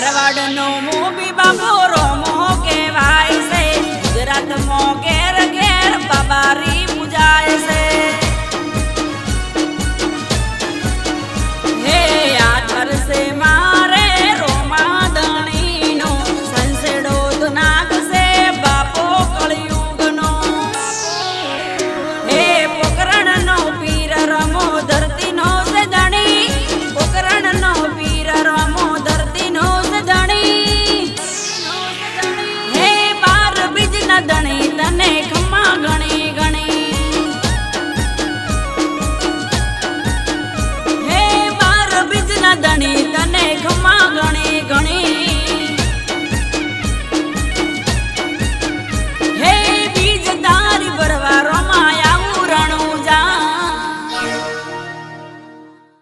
મારવાડનો Mobi બાબો રોમો કહેવાય છે. ગુજરાતમાં ઘેર ઘેર બાબારી પૂજાય છે.